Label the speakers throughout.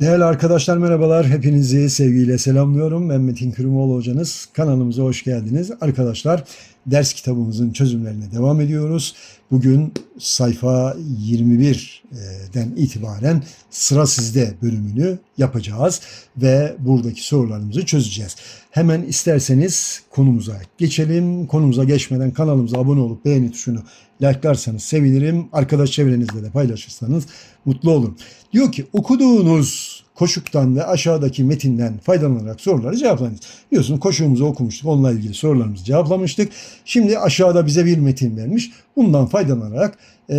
Speaker 1: Değerli arkadaşlar merhabalar. Hepinizi sevgiyle selamlıyorum. Ben Metin Kırımoğlu hocanız. Kanalımıza hoş geldiniz. Arkadaşlar ders kitabımızın çözümlerine devam ediyoruz. Bugün sayfa 21'den itibaren sıra sizde bölümünü yapacağız ve buradaki sorularımızı çözeceğiz. Hemen isterseniz konumuza geçelim. Konumuza geçmeden kanalımıza abone olup beğeni tuşunu like'larsanız sevinirim. Arkadaş çevrenizle de paylaşırsanız mutlu olurum. Diyor ki okuduğunuz koşuktan ve aşağıdaki metinden faydalanarak soruları cevaplayınız. Biliyorsunuz koşuğumuzu okumuştuk. Onunla ilgili sorularımızı cevaplamıştık. Şimdi aşağıda bize bir metin vermiş. Bundan faydalanarak e,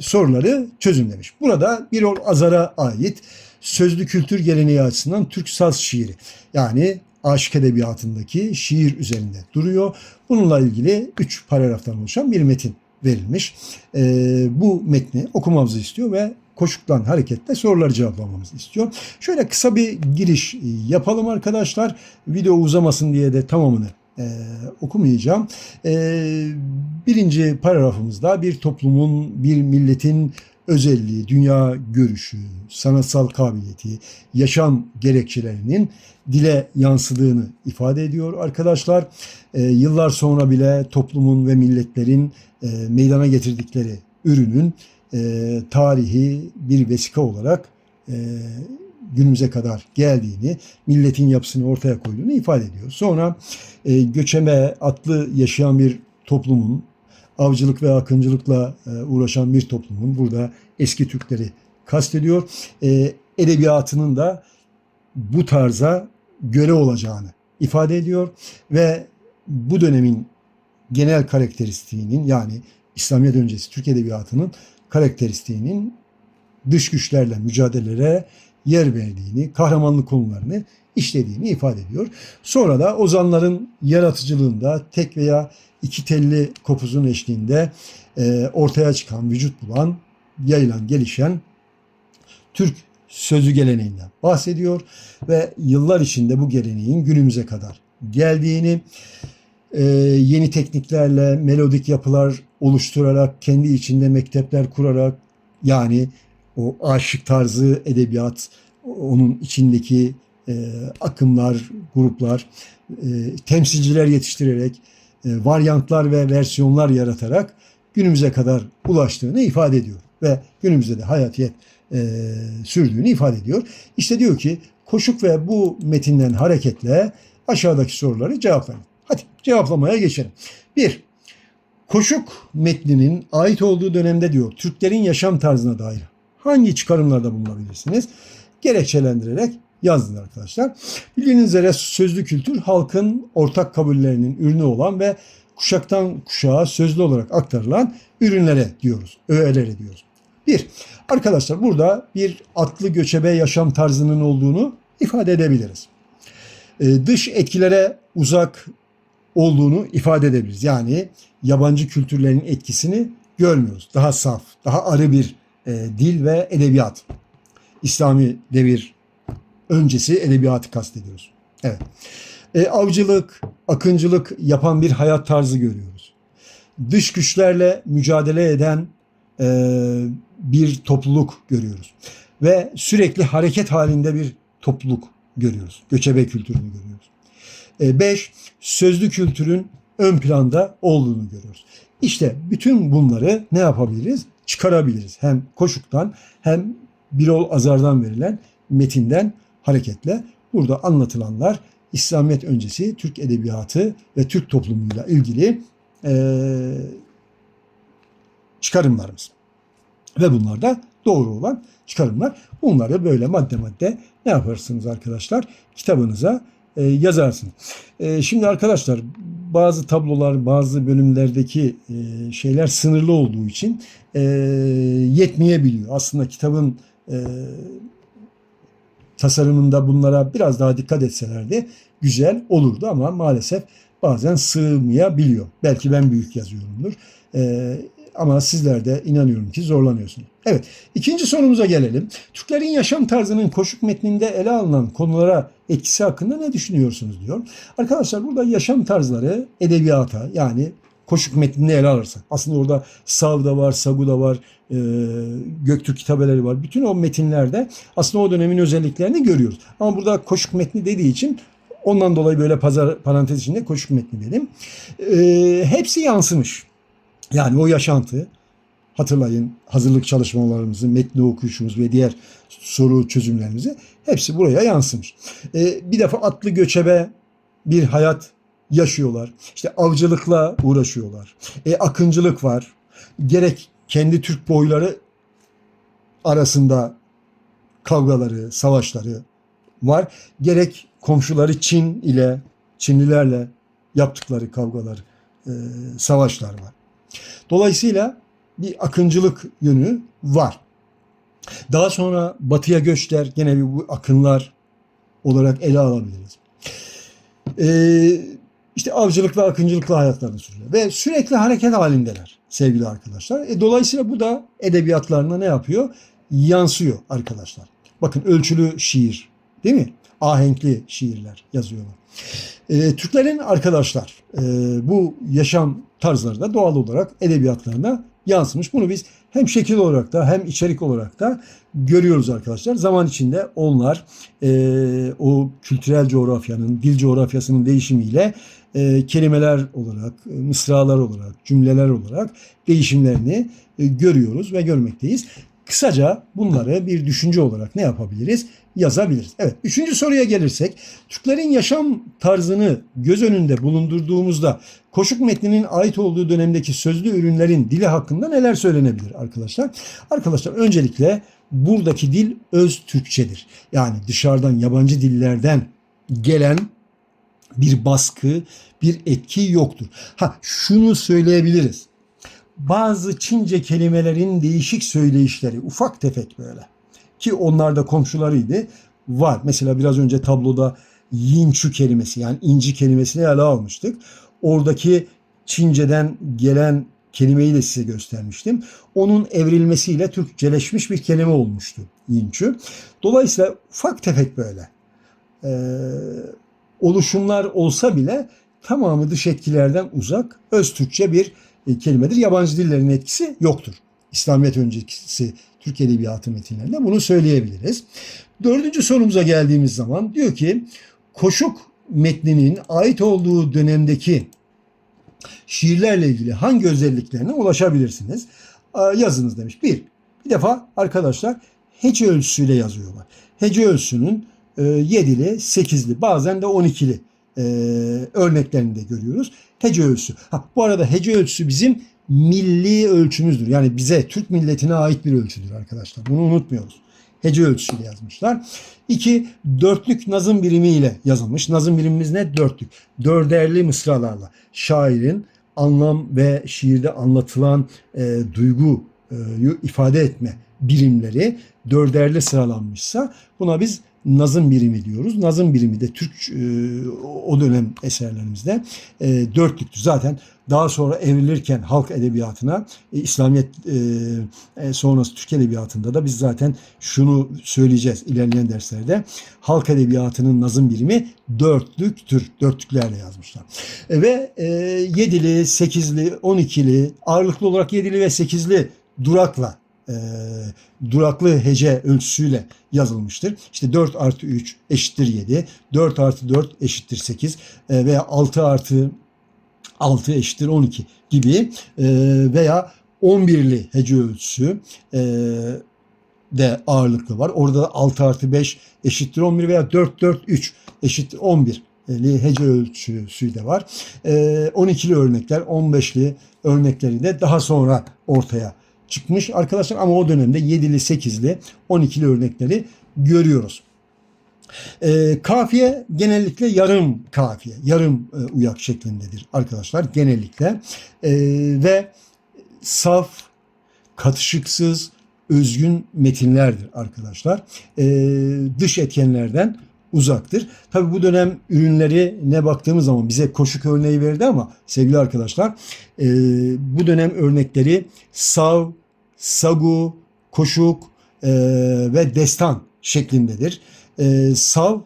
Speaker 1: soruları çözümlemiş. Burada bir ol Azar'a ait sözlü kültür geleneği açısından Türk saz şiiri. Yani aşık edebiyatındaki şiir üzerinde duruyor. Bununla ilgili 3 paragraftan oluşan bir metin verilmiş. E, bu metni okumamızı istiyor ve koşuktan hareketle soruları cevaplamamızı istiyor. Şöyle kısa bir giriş yapalım arkadaşlar. Video uzamasın diye de tamamını e, okumayacağım. E, birinci paragrafımızda bir toplumun, bir milletin özelliği, dünya görüşü, sanatsal kabiliyeti, yaşam gerekçelerinin dile yansıdığını ifade ediyor arkadaşlar. E, yıllar sonra bile toplumun ve milletlerin e, meydana getirdikleri ürünün e, tarihi bir vesika olarak e, günümüze kadar geldiğini, milletin yapısını ortaya koyduğunu ifade ediyor. Sonra e, göçeme atlı yaşayan bir toplumun, avcılık ve akıncılıkla e, uğraşan bir toplumun, burada eski Türkleri kastediyor, e, edebiyatının da bu tarza göre olacağını ifade ediyor ve bu dönemin genel karakteristiğinin yani İslamiyet öncesi Türk Edebiyatı'nın karakteristiğinin dış güçlerle mücadelelere yer verdiğini, kahramanlık konularını işlediğini ifade ediyor. Sonra da ozanların yaratıcılığında tek veya iki telli kopuzun eşliğinde e, ortaya çıkan, vücut bulan, yayılan, gelişen Türk sözü geleneğinden bahsediyor ve yıllar içinde bu geleneğin günümüze kadar geldiğini, e, yeni tekniklerle melodik yapılar oluşturarak, kendi içinde mektepler kurarak yani o aşık tarzı edebiyat, onun içindeki e, akımlar, gruplar, e, temsilciler yetiştirerek, e, varyantlar ve versiyonlar yaratarak günümüze kadar ulaştığını ifade ediyor. Ve günümüzde de hayatiyet e, sürdüğünü ifade ediyor. İşte diyor ki koşuk ve bu metinden hareketle aşağıdaki soruları cevaplayın. Hadi cevaplamaya geçelim. Bir, Koşuk metninin ait olduğu dönemde diyor Türklerin yaşam tarzına dair hangi çıkarımlarda bulunabilirsiniz? Gerekçelendirerek yazdın arkadaşlar. Bildiğiniz üzere sözlü kültür halkın ortak kabullerinin ürünü olan ve kuşaktan kuşağa sözlü olarak aktarılan ürünlere diyoruz, öğelere diyoruz. Bir, arkadaşlar burada bir atlı göçebe yaşam tarzının olduğunu ifade edebiliriz. Ee, dış etkilere uzak olduğunu ifade edebiliriz. Yani yabancı kültürlerin etkisini görmüyoruz. Daha saf, daha arı bir e, dil ve edebiyat. İslami devir öncesi edebiyatı kastediyoruz. Evet. E, avcılık, akıncılık yapan bir hayat tarzı görüyoruz. Dış güçlerle mücadele eden e, bir topluluk görüyoruz. Ve sürekli hareket halinde bir topluluk görüyoruz. Göçebe kültürünü görüyoruz. 5. E, sözlü kültürün ön planda olduğunu görüyoruz. İşte bütün bunları ne yapabiliriz? Çıkarabiliriz. Hem koşuktan hem Birol Azar'dan verilen metinden hareketle burada anlatılanlar İslamiyet öncesi Türk edebiyatı ve Türk toplumuyla ilgili e, çıkarımlarımız. Ve bunlar da doğru olan çıkarımlar. Bunları böyle madde madde ne yaparsınız arkadaşlar? Kitabınıza e, yazarsınız. E, şimdi arkadaşlar bazı tablolar, bazı bölümlerdeki e, şeyler sınırlı olduğu için e, yetmeyebiliyor. Aslında kitabın tasarımında bunlara biraz daha dikkat etselerdi güzel olurdu ama maalesef bazen sığmayabiliyor. Belki ben büyük yazıyorumdur. Ama sizler de inanıyorum ki zorlanıyorsunuz. Evet, ikinci sorumuza gelelim. Türklerin yaşam tarzının koşuk metninde ele alınan konulara etkisi hakkında ne düşünüyorsunuz diyor. Arkadaşlar burada yaşam tarzları edebiyata yani koşuk metnini ele alırsak. Aslında orada Sav da var, Sagu da var, e, Göktürk kitabeleri var. Bütün o metinlerde aslında o dönemin özelliklerini görüyoruz. Ama burada koşuk metni dediği için ondan dolayı böyle pazar parantez içinde koşuk metni dedim. E, hepsi yansımış. Yani o yaşantı, hatırlayın hazırlık çalışmalarımızı, metni okuyuşumuz ve diğer soru çözümlerimizi hepsi buraya yansımış. Ee, bir defa atlı göçebe bir hayat yaşıyorlar. İşte avcılıkla uğraşıyorlar. E, akıncılık var. Gerek kendi Türk boyları arasında kavgaları, savaşları var. Gerek komşuları Çin ile, Çinlilerle yaptıkları kavgalar, e, savaşlar var. Dolayısıyla bir akıncılık yönü var. Daha sonra batıya göçler gene bir bu akınlar olarak ele alabiliriz. Ee, işte avcılıkla akıncılıkla hayatlarını sürüyor ve sürekli hareket halindeler sevgili arkadaşlar. E, dolayısıyla bu da edebiyatlarına ne yapıyor? Yansıyor arkadaşlar. Bakın ölçülü şiir değil mi? Ahenkli şiirler yazıyorlar. E, Türklerin arkadaşlar e, bu yaşam tarzları da doğal olarak edebiyatlarına yansımış. Bunu biz hem şekil olarak da hem içerik olarak da görüyoruz arkadaşlar. Zaman içinde onlar e, o kültürel coğrafyanın, dil coğrafyasının değişimiyle e, kelimeler olarak, e, mısralar olarak, cümleler olarak değişimlerini e, görüyoruz ve görmekteyiz. Kısaca bunları bir düşünce olarak ne yapabiliriz? Yazabiliriz. Evet, üçüncü soruya gelirsek, Türklerin yaşam tarzını göz önünde bulundurduğumuzda koşuk metninin ait olduğu dönemdeki sözlü ürünlerin dili hakkında neler söylenebilir arkadaşlar? Arkadaşlar öncelikle buradaki dil öz Türkçedir. Yani dışarıdan yabancı dillerden gelen bir baskı, bir etki yoktur. Ha şunu söyleyebiliriz. Bazı Çince kelimelerin değişik söyleyişleri ufak tefek böyle ki onlar da komşularıydı var. Mesela biraz önce tabloda yinçu kelimesi yani inci kelimesini ele almıştık. Oradaki Çince'den gelen kelimeyi de size göstermiştim. Onun evrilmesiyle Türkçeleşmiş bir kelime olmuştu yinçu. Dolayısıyla ufak tefek böyle e, oluşumlar olsa bile tamamı dış etkilerden uzak öz Türkçe bir kelimedir. Yabancı dillerin etkisi yoktur. İslamiyet öncesi Türk Edebiyatı metinlerinde bunu söyleyebiliriz. Dördüncü sorumuza geldiğimiz zaman diyor ki Koşuk metninin ait olduğu dönemdeki şiirlerle ilgili hangi özelliklerine ulaşabilirsiniz? Yazınız demiş. Bir, bir defa arkadaşlar hece ölçüsüyle yazıyorlar. Hece ölçüsünün e, yedili, sekizli, bazen de on ikili e, örneklerini de görüyoruz. Hece ölçüsü. Ha, bu arada hece ölçüsü bizim milli ölçümüzdür. Yani bize Türk milletine ait bir ölçüdür arkadaşlar. Bunu unutmuyoruz. Hece ölçüsüyle yazmışlar. İki, dörtlük nazım birimiyle yazılmış. Nazım birimimiz ne? Dörtlük. Dörderli mısralarla. Şairin anlam ve şiirde anlatılan e, duygu e, ifade etme birimleri dörderli sıralanmışsa buna biz nazım birimi diyoruz. Nazım birimi de Türk e, o dönem eserlerimizde e, dörtlüktü. Zaten daha sonra evrilirken halk edebiyatına e, İslamiyet sonrası Türk edebiyatında da biz zaten şunu söyleyeceğiz ilerleyen derslerde. Halk edebiyatının nazım birimi dörtlüktür. Dörtlüklerle yazmışlar. Ve yedili, sekizli, on ikili ağırlıklı olarak yedili ve sekizli durakla e, duraklı hece ölçüsüyle yazılmıştır. İşte 4 artı 3 eşittir 7, 4 artı 4 eşittir 8 e, veya 6 artı 6 eşittir 12 gibi e, veya 11'li hece ölçüsü e, de ağırlıklı var. Orada da 6 artı 5 eşittir 11 veya 4 4 3 eşittir 11 hece ölçüsü de var. E, 12'li örnekler, 15'li örnekleri de daha sonra ortaya çıkmış arkadaşlar ama o dönemde 7'li, 8'li, 12'li örnekleri görüyoruz. E, kafiye genellikle yarım kafiye, yarım e, uyak şeklindedir arkadaşlar genellikle. E, ve saf, katışıksız, özgün metinlerdir arkadaşlar. E, dış etkenlerden uzaktır. Tabi bu dönem ürünleri ne baktığımız zaman bize koşuk örneği verdi ama sevgili arkadaşlar e, bu dönem örnekleri sav, sagu, koşuk e, ve destan şeklindedir. E, sav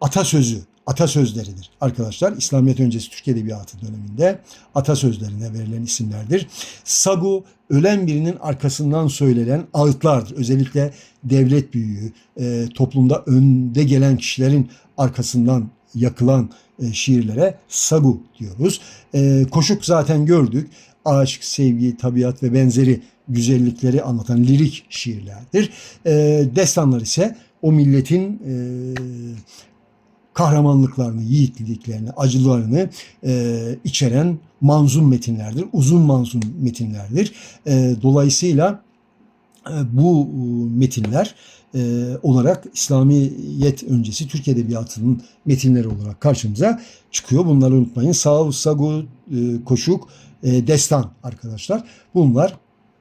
Speaker 1: atasözü atasözleridir arkadaşlar. İslamiyet öncesi Türk Edebiyatı döneminde atasözlerine verilen isimlerdir. Sagu ölen birinin arkasından söylenen ağıtlardır. Özellikle devlet büyüğü, e, toplumda önde gelen kişilerin arkasından yakılan e, şiirlere sagu diyoruz. E, koşuk zaten gördük. Aşk, sevgi, tabiat ve benzeri güzellikleri anlatan lirik şiirlerdir. Destanlar ise o milletin kahramanlıklarını, yiğitliklerini, acılarını e, içeren manzum metinlerdir. Uzun manzum metinlerdir. E, dolayısıyla e, bu e, metinler e, olarak İslamiyet öncesi Türk Edebiyatı'nın metinleri olarak karşımıza çıkıyor. Bunları unutmayın. Sav, Sagu, e, Koşuk, e, Destan arkadaşlar. Bunlar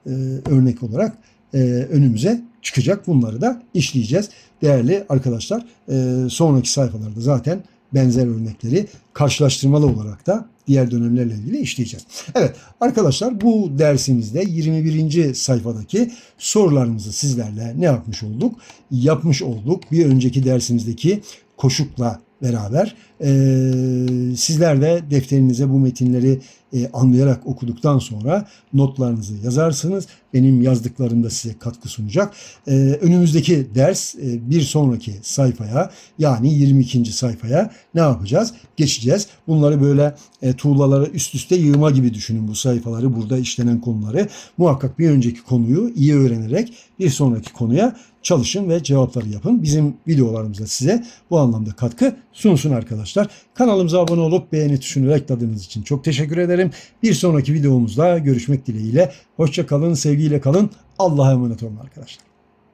Speaker 1: e, örnek olarak e, önümüze çıkacak. Bunları da işleyeceğiz. Değerli arkadaşlar e, sonraki sayfalarda zaten benzer örnekleri karşılaştırmalı olarak da diğer dönemlerle ilgili işleyeceğiz. Evet arkadaşlar bu dersimizde 21. sayfadaki sorularımızı sizlerle ne yapmış olduk? Yapmış olduk. Bir önceki dersimizdeki koşukla beraber e, sizler de defterinize bu metinleri e, anlayarak okuduktan sonra notlarınızı yazarsınız. Benim yazdıklarım da size katkı sunacak. E, önümüzdeki ders e, bir sonraki sayfaya yani 22. sayfaya ne yapacağız? Geçeceğiz. Bunları böyle tuğlaları üst üste yığma gibi düşünün bu sayfaları, burada işlenen konuları. Muhakkak bir önceki konuyu iyi öğrenerek bir sonraki konuya çalışın ve cevapları yapın. Bizim videolarımız da size bu anlamda katkı sunsun arkadaşlar. Kanalımıza abone olup beğeni tuşunu rekladığınız için çok teşekkür ederim. Bir sonraki videomuzda görüşmek dileğiyle. Hoşça kalın, sevgiyle kalın. Allah'a emanet olun arkadaşlar.